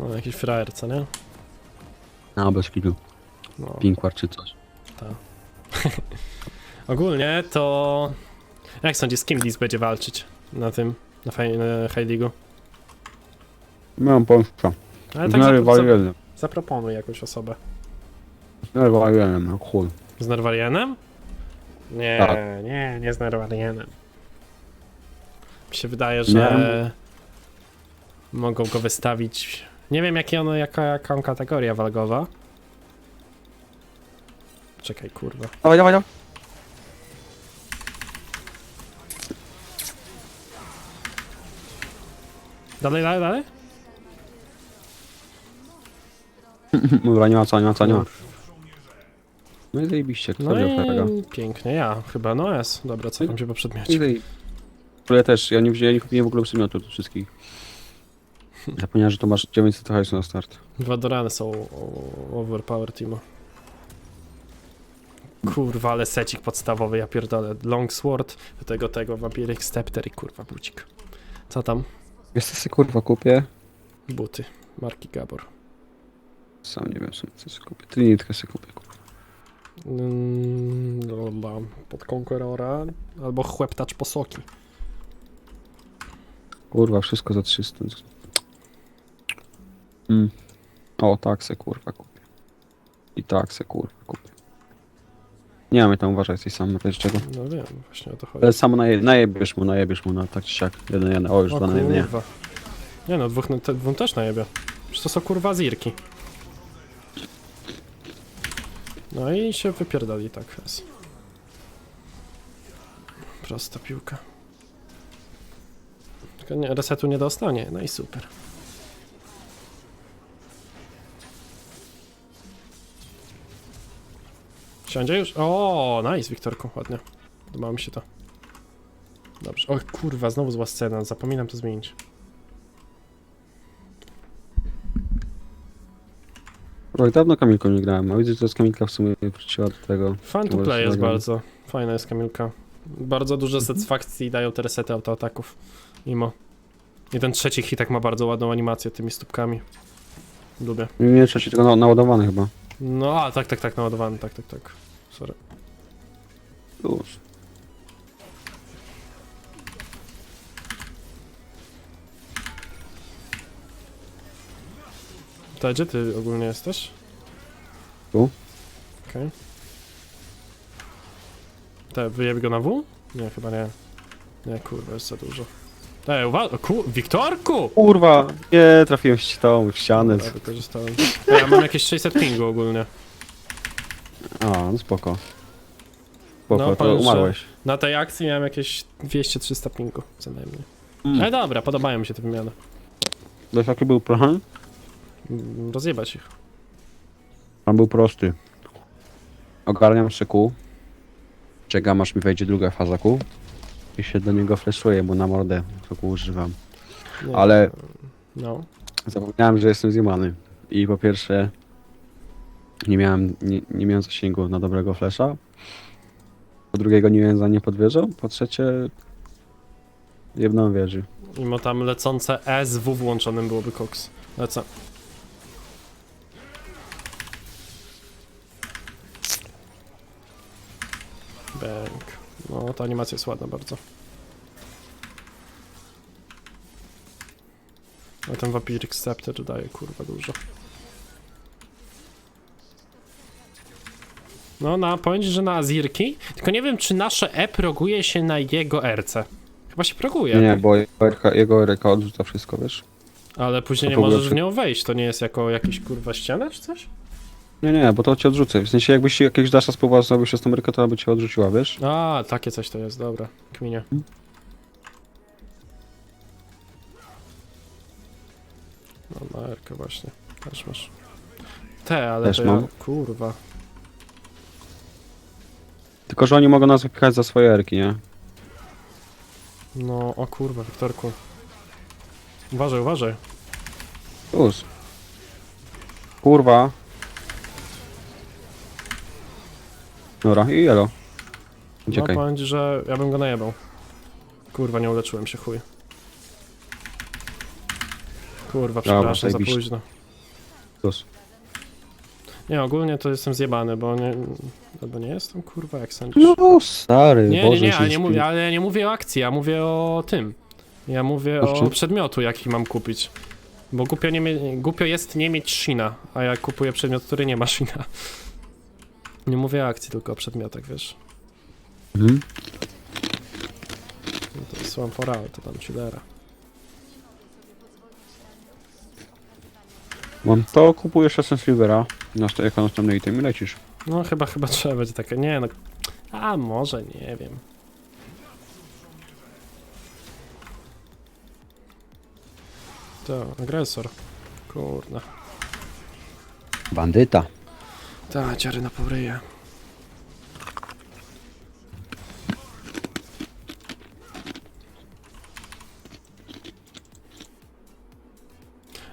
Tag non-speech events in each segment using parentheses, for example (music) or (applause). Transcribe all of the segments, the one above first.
No, jakiś frajer, co nie? A, bez kitu. No, Pinkwar czy coś. (laughs) Ogólnie to... Jak sądzisz, z kim Liz będzie walczyć na tym, na, fej- na High League'u? Miałem pomysł. Ale Z tak zapro- za- Nerwalienem. zaproponuj jakąś osobę. Z Nerwalienem, no chuj. Z Nerwarianem? Nie, Tak. nie, nie z Nerwarianem. Mi się wydaje, że mogą go wystawić... Nie wiem, jakie ono, jaka, jaka kategoria walgowa. Czekaj, kurwa. Dawaj, dawaj, dawaj. Dalej, dalej, dalej? (laughs) Dobra, nie ma co, nie ma co, nie ma. No i zajebiście, kto No wziął i pięknie, ja chyba, no jest. Dobra, cofam się po I przedmiocie. zaj... Ale ja też, ja nie, wziąłem- ja nie kupiłem w ogóle przedmiotu do wszystkich. Zapomniałem, że to masz 900 hajsu na start. Dwa dorany są o- overpower teamu. Kurwa, ale secik podstawowy, ja pierdolę. Longsword, do tego tego, Vampiric Scepter i kurwa bucik. Co tam? Wiesz co sobie kurwa kupię? Buty. Marki Gabor. Sam nie wiem, co sobie kupię. Trinitkę sobie kupię, kurwa. Mm, dobra, pod Conquerora albo chłeptacz posoki. Kurwa, wszystko za 300. Mm. O, tak se kurwa kupię. I tak se kurwa kupię. Nie mamy tam uważaj, jesteś sam, wiesz czego. No wiem, właśnie o to chodzi. Ale sam naje, najebiesz mu, najebiesz mu, no tak czy siak. Jeden, jeden, o już dwa na kurwa. Nie no, dwóch, na- te, dwóm też najebie. Przecież to są kurwa zirki. No i się wypierdali tak raz. Prosta piłka. Tylko nie, resetu nie dostanie, no i super. Siądzie już? O, nice, Wiktorku, ładnie. Podoba mi się to. Dobrze. O kurwa, znowu zła scena, zapominam to zmienić. Oj, dawno Kamilką nie grałem, a widzę, że to jest Kamilka w sumie wróciła do tego. Fun to play jest bardzo. Fajna jest Kamilka. Bardzo dużo Mhm. satysfakcji dają te resety autoataków. Mimo. I ten trzeci hitek ma bardzo ładną animację tymi stópkami. Lubię. Nie trzeci tylko na, naładowany chyba. No, a tak, tak, tak, naładowany, tak, tak, tak. Sorry. Już. To gdzie ty ogólnie jesteś? Tu. Okej. Te, wyjeb go na W? Nie, chyba nie. Nie, kurwa, jest za dużo. Ej, uwaga, ku, Wiktorku! Kurwa, nie trafiłem w tą w ścianę. Wykorzystałem. Ja mam jakieś 600 pingu ogólnie. A, no spoko. Spoko, No, to powiem, że- umarłeś. Na tej akcji miałem jakieś 200-300 pingu co najmniej. Mm. Ale dobra, podobają mi się te wymiany. Wiesz jaki był plan? Mm, Rozjebać ich. Plan był prosty. Ogarniam się kół. Czekam aż mi wejdzie druga faza kół. I się do niego flashuję, bo na mordę kół używam. Nie, Ale No. zapomniałem, że jestem zjemany. I po pierwsze nie miałem, nie, nie miałem zasięgu na dobrego flasha. Po drugiego nie miałem za nie podwieżą. Po trzecie jedną wieży. Mimo tam lecące SW włączonym byłoby koks. Lecę. Bęk. No, ta animacja jest ładna bardzo. A ten Vampiric Scepter daje kurwa dużo. No, na, powiem że na Azirki, tylko nie wiem, czy nasze E proguje się na jego RC. Chyba się proguje. Nie, bo jego RK, jego RK odrzuca wszystko, wiesz? Ale później To nie możesz w nią wejść, to nie jest jako jakiś kurwa ściana czy coś? Nie, nie, bo to cię odrzucę. W sensie jakbyś jakiegoś dasza spróbował zrobić przez tą rękę, to by cię odrzuciła, wiesz? A, takie coś to jest, dobra, kminie. No, na Erkę właśnie, też masz. Te, ale Też to ja, mam. kurwa. Tylko, że oni mogą nas wypychać za swoje erki, nie? No, o kurwa, Wiktorku. Uważaj, uważaj. Plus. Kurwa. Dobra, i elo. No, Uciekaj. powiem ci, że ja bym go najebał. Kurwa, nie uleczyłem się, chuj. Kurwa, przepraszam za zajebiście. późno. Plus. Nie, ogólnie to jestem zjebany, bo nie... Albo nie jestem, kurwa, jak sądzisz? No stary, Nie, Boże, nie, nie, się ale nie, śpi- mówię, ale ja nie mówię o akcji, ja mówię o tym. Ja mówię O o czym? przedmiotu, jaki mam kupić. Bo głupio, nie mie- głupio jest nie mieć Shina, a ja kupuję przedmiot, który nie ma Shina. Nie mówię o akcji, tylko o przedmiotach, wiesz. Mhm. No to for All, to tam chillera. Mam to, kupujesz czasem Silvera, nast- jako następny item i lecisz. No chyba, chyba trzeba będzie takie, nie no. A może, nie wiem. To, agresor. Kurna. Bandyta. Ta, ciary na powryje.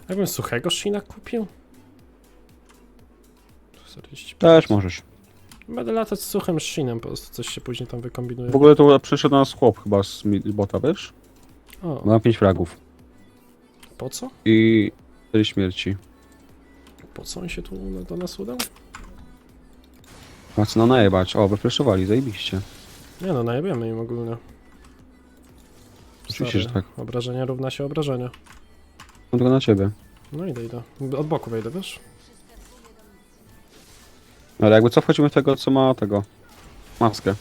Jakbym suchego Shina kupił? 45. Też możesz. Będę latać z suchym Shinem, po prostu coś się później tam wykombinuje. W ogóle to przyszedł nas chłop chyba z, mi- z bota, wiesz? O, Mam 5 fragów. po co? I 4 śmierci. Po co on się tu na- do nas udał? Na najebać. O, wyfleszowali, zajebiście. Nie no, najebiemy im ogólnie. Oczywiście, że tak. Obrażenia równa się obrażenia. Mam tylko na ciebie. No idę, idę. Od boku wejdę, wiesz? Ale jakby co wchodzimy w tego, co ma tego. Maskę.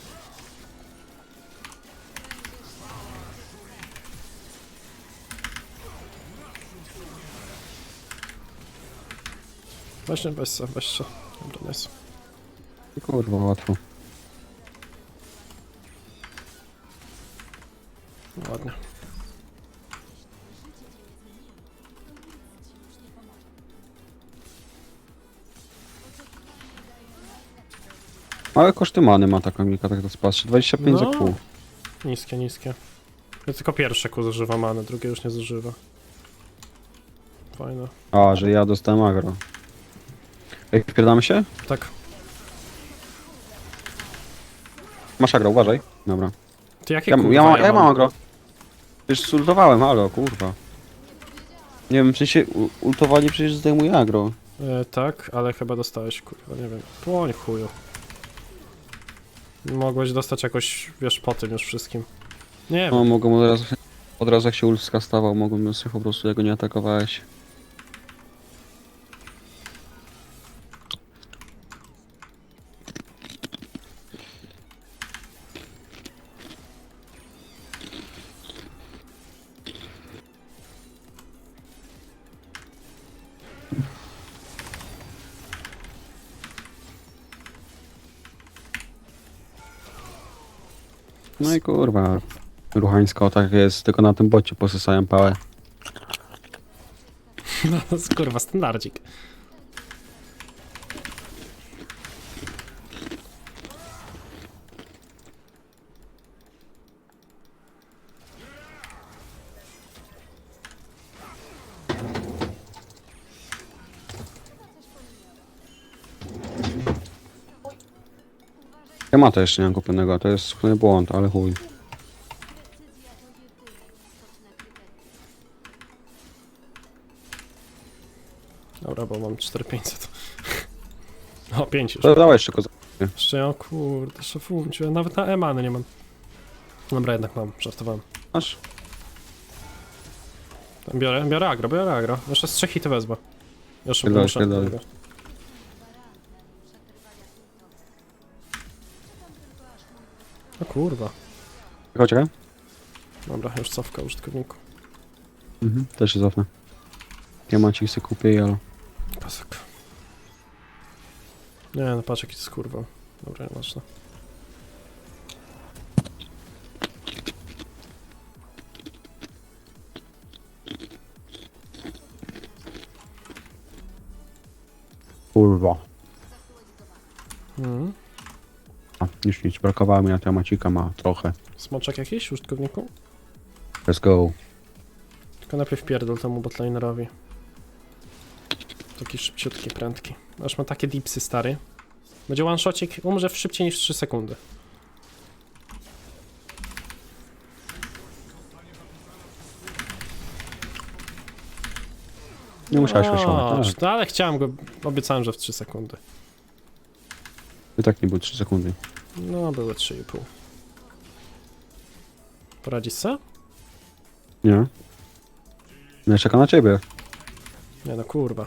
Właśnie, weź se, weź se. Dobra, nice. I Kurwa, łatwo. No, ładnie. Ale koszty many ma taka Mika, tak to spatrzy. 25 No. za kół. Niskie, niskie. Ja tylko pierwsze ku zużywa many, drugie już nie zużywa. Fajne. A, że ja dostałem agro. Ej, wpierdamy się? Tak, Masz agro, uważaj. Dobra. ty jakie Ja, kurwa ja, mam, ja mam agro. Już sultowałem, halo, kurwa. Nie wiem, w sensie u- ultowanie przecież zdejmuje agro. E, tak, ale chyba dostałeś, kurwa, nie wiem. Płoń chuju. Mogłeś dostać jakoś, wiesz, po tym już wszystkim. Nie No, wiem. mogłem od razu, od razu jak się ult skastował, mogłem sobie po prostu, jak go nie atakowałeś. Kurwa, ruchańsko tak jest, tylko na tym bocie posysałem pałę. (laughs) No, kurwa, standardzik. Ja ma to jeszcze nie mam kupionego, to jest słuchny błąd, ale chuj. Dobra, bo mam 4500. O, 5 już. To dawaj jeszcze kozak. Jeszcze, o kurde, szafumciu, nawet na emany nie mam. Dobra, jednak mam, żartowałem. Masz? Biorę, biorę agro, biorę agro. Jeszcze z trzech hity wezmę. Jeszcze Pierdolę, muszę. pierdolę. tego. O kurwa. Czekaj, czekaj. Dobra, już cofka użytkowniku. Mhm, też się cofnę. Ja mam ci sobie kupię jalo. Pasek. Nie, no patrz jaki to jest kurwa. Dobra, nieważne. Kurwa. Mhm. A, już nic, brakowało mi na temacika, ma trochę. Smoczek jakiś użytkowniku? Let's go. Tylko najpierw pierdol temu botlinerowi. Taki szybciutki, prędki. Aż ma takie dipsy, stary. Będzie one shotcik, umrze w szybciej niż 3 sekundy. Nie musiałeś O, flashować. Tak. No, ale chciałem go, obiecałem, że w 3 sekundy. I tak nie było 3 sekundy. No, były 3,5. Poradzisz co? Nie? No ja czekam na ciebie. Nie no, kurwa.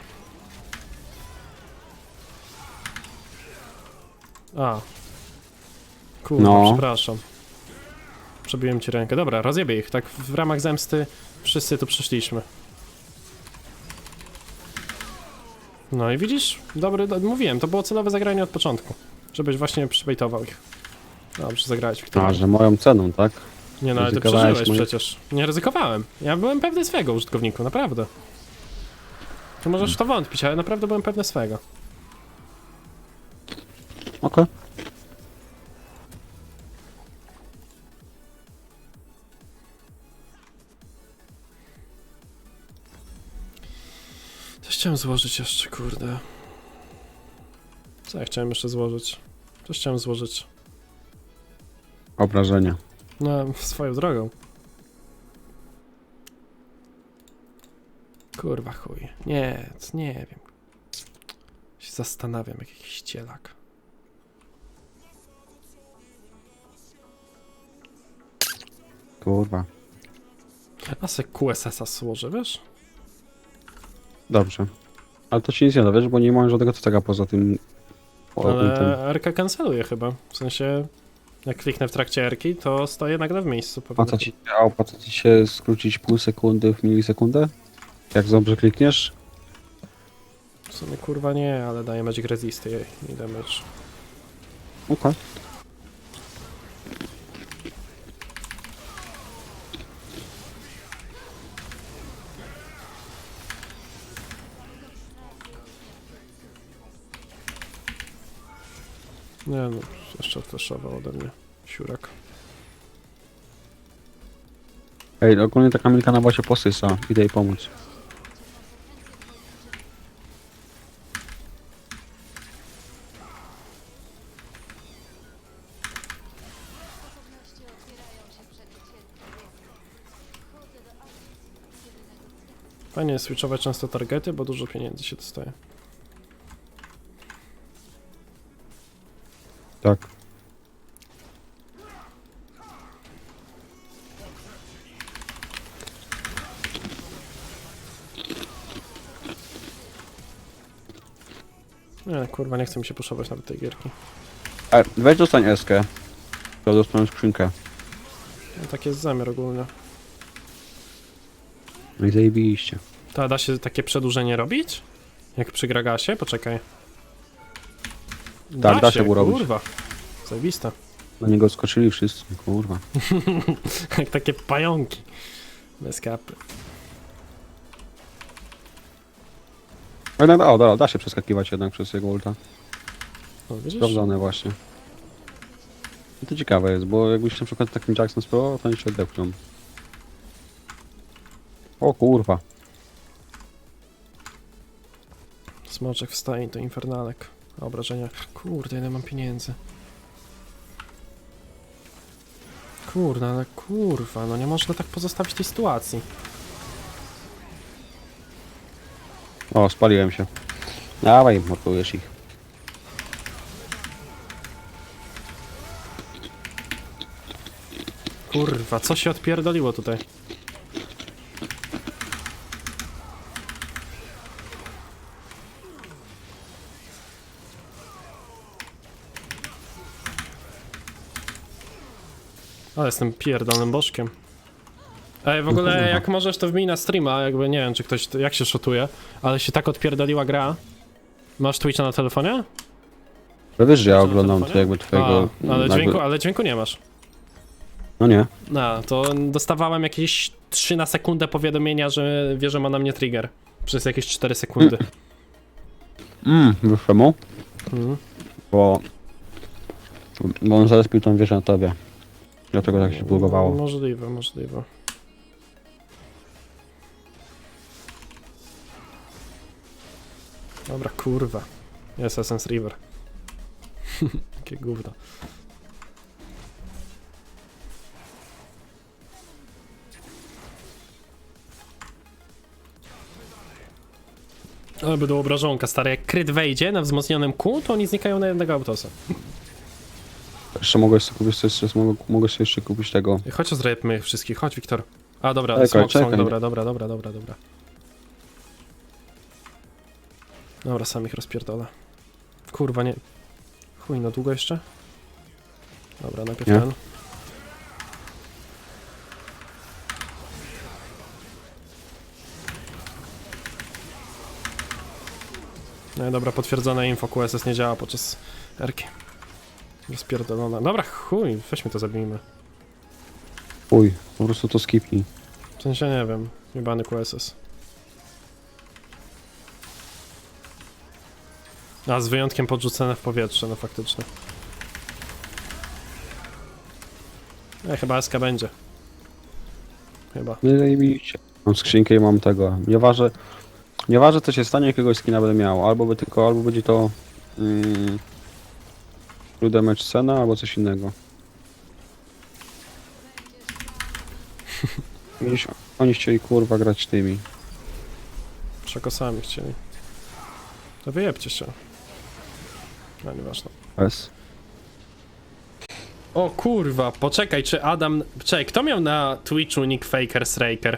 A. Kurwa, No. przepraszam. Przebiłem ci rękę. Dobra, rozjebie ich. Tak w ramach zemsty wszyscy tu przyszliśmy. No i widzisz? Dobry, do, mówiłem, to było celowe zagranie od początku. Żebyś właśnie przybejtował ich. Dobrze, zagrałeś w A, że moją ceną, tak? Nie no, ale ty ryzykowałeś przeżyłeś moje- przecież. Nie ryzykowałem. Ja byłem pewny swego użytkowniku, naprawdę. To możesz w to wątpić, ale naprawdę byłem pewny swego. Okej. Coś chciałem złożyć jeszcze, kurde. Co ja chciałem jeszcze złożyć? Coś chciałem złożyć. Obrażenia. No, swoją drogą. Kurwa chuj. Nie, c- nie wiem. Się zastanawiam, jak jakiś cielak. Kurwa. A se QSS-a złożę, wiesz? Dobrze. Ale to ci nic nie da, wiesz, bo nie mam żadnego cega poza tym... O, tym. Ale RK kanceluje chyba. W sensie, jak kliknę w trakcie RK, to stoję nagle w miejscu. pewnie. Opłaca ci, a opłaca ci się skrócić pół sekundy w milisekundę? Jak dobrze klikniesz? W sumie kurwa nie, ale daje Magic Resist i i damage. Okej. Nie no, jeszcze flashował ode mnie. Siurak. Ej, ogólnie taka milka na bosie posysa. Idę jej pomóc. Fajnie jest switchować często targety, bo dużo pieniędzy się dostaje. Tak. Nie, kurwa, nie chce mi się puszować nawet tej gierki. E, weź dostań eskę. To dostanę skrzynkę. No, tak jest zamiar ogólnie. No i zajebiście. To da się takie przedłużenie robić? Jak przy Gragasie? Poczekaj. Tak, da się urobić. Kurwa. Zajebista. Na niego skoczyli wszyscy, kurwa. (laughs) Jak takie pająki. Bez kapy. Da, o, da, da się przeskakiwać jednak przez jego ulta. No, widzisz? Sprawdzone właśnie. I to ciekawe jest, bo jakbyś na przykład takim Jackson spróbował, to oni się odepchną. O kurwa. Smoczek wstaje to infernalek. Obrażenia. Kurde, ile mam pieniędzy. Kurde, ale kurwa, no nie można tak pozostawić tej sytuacji. O, spaliłem się. Dawaj, mordujesz ich. Kurwa, co się odpierdoliło tutaj? Ale jestem pierdolonym bożkiem. Ej, w ogóle jak możesz to wbij na streama, jakby nie wiem czy ktoś, jak się szotuje, ale się tak odpierdoliła gra. Masz Twitcha na telefonie? Ale wiesz, że ja na oglądam telefonie? to jakby twojego... A, ale, jakby- dźwięku, ale dźwięku nie masz. No nie. No, to dostawałem jakieś 3 na sekundę powiadomienia, że wie, że ma na mnie trigger. Przez jakieś 4 sekundy. Mm, wiesz czemu? Mhm. Bo... Bo on zarespił tą wieżę na tobie. Dlatego tak się bugowało. Możliwe, możliwe. Dobra, kurwa. Jest Essence River. (laughs) Jakie gówno. Ale było obrażonka, stary. Jak kryt wejdzie na wzmocnionym kół, to oni znikają na jednego autosa. (laughs) Jeszcze mogę sobie kupić, jeszcze, mogę, mogę sobie jeszcze kupić tego. Chodź zrejpmy ich wszystkich, chodź Wiktor. A dobra, Czekaj, smok, smok, czekaj. dobra, dobra, dobra, dobra, dobra. Dobra, sam ich rozpierdolę. Kurwa, nie. Chuj, na długo jeszcze? Dobra, najpierw Nie. ten. No i dobra, potwierdzone info, QSS nie działa podczas erki. Rozpierdolona. Dobra, chuj, weźmy to zabijmy. Uj, po prostu to skipnij. W sensie nie wiem, jebany QSS. A, z wyjątkiem podrzucone w powietrze, no faktycznie. E, chyba SK będzie. Chyba. Nie zajebiście. Mam skrzynkę i mam tego. Nieważne, nieważne co się stanie, jakiegoś skina będę miał. Albo by tylko, albo będzie to... Mm, Damage Cena, albo coś innego. (laughs) Oni, oni chcieli kurwa grać tymi. Przekosami chcieli. To wyjebcie się. No nieważne. S. O kurwa, poczekaj, czy Adam... Czekaj, kto miał na Twitchu nick Faker Straker?